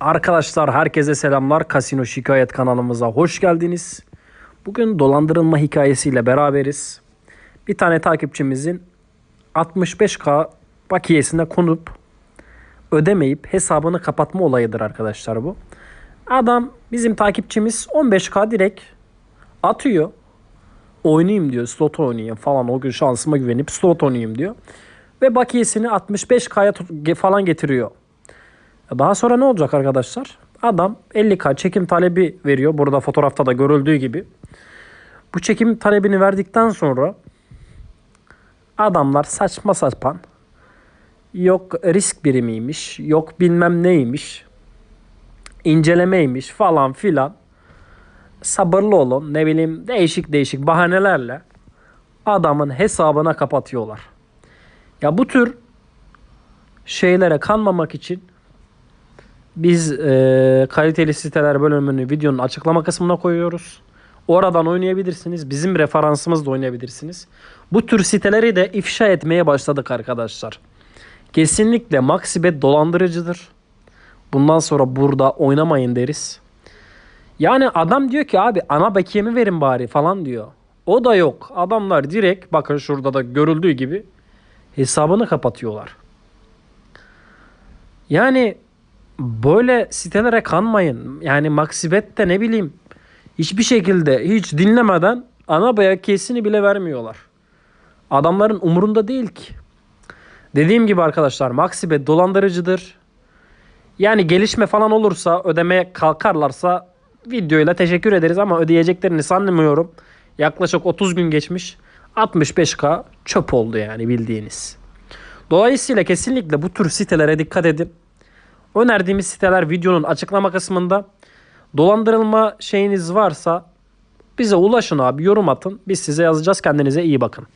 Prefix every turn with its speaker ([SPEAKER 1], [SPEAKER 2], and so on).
[SPEAKER 1] Arkadaşlar herkese selamlar. Kasino Şikayet kanalımıza hoş geldiniz. Bugün dolandırılma hikayesiyle beraberiz. Bir tane takipçimizin 65k bakiyesine konup ödemeyip hesabını kapatma olayıdır arkadaşlar bu. Adam bizim takipçimiz 15k direkt atıyor. Oynayayım diyor. Slot oynayayım falan. O gün şansıma güvenip slot oynayayım diyor. Ve bakiyesini 65k'ya tut- falan getiriyor. Daha sonra ne olacak arkadaşlar? Adam 50k çekim talebi veriyor. Burada fotoğrafta da görüldüğü gibi. Bu çekim talebini verdikten sonra adamlar saçma sapan yok risk birimiymiş, yok bilmem neymiş, incelemeymiş falan filan. Sabırlı olun ne bileyim değişik değişik bahanelerle adamın hesabına kapatıyorlar. Ya bu tür şeylere kanmamak için biz e, kaliteli siteler bölümünü videonun açıklama kısmına koyuyoruz. Oradan oynayabilirsiniz. Bizim referansımızla oynayabilirsiniz. Bu tür siteleri de ifşa etmeye başladık arkadaşlar. Kesinlikle Maxibet dolandırıcıdır. Bundan sonra burada oynamayın deriz. Yani adam diyor ki abi ana bakiyemi verin bari falan diyor. O da yok. Adamlar direkt bakın şurada da görüldüğü gibi hesabını kapatıyorlar. Yani böyle sitelere kanmayın. Yani Maxibet'te ne bileyim hiçbir şekilde hiç dinlemeden ana bakiyesini bile vermiyorlar. Adamların umurunda değil ki. Dediğim gibi arkadaşlar Maxibet dolandırıcıdır. Yani gelişme falan olursa ödemeye kalkarlarsa videoyla teşekkür ederiz ama ödeyeceklerini sanmıyorum. Yaklaşık 30 gün geçmiş. 65k çöp oldu yani bildiğiniz. Dolayısıyla kesinlikle bu tür sitelere dikkat edin. Önerdiğimiz siteler videonun açıklama kısmında. Dolandırılma şeyiniz varsa bize ulaşın abi yorum atın. Biz size yazacağız. Kendinize iyi bakın.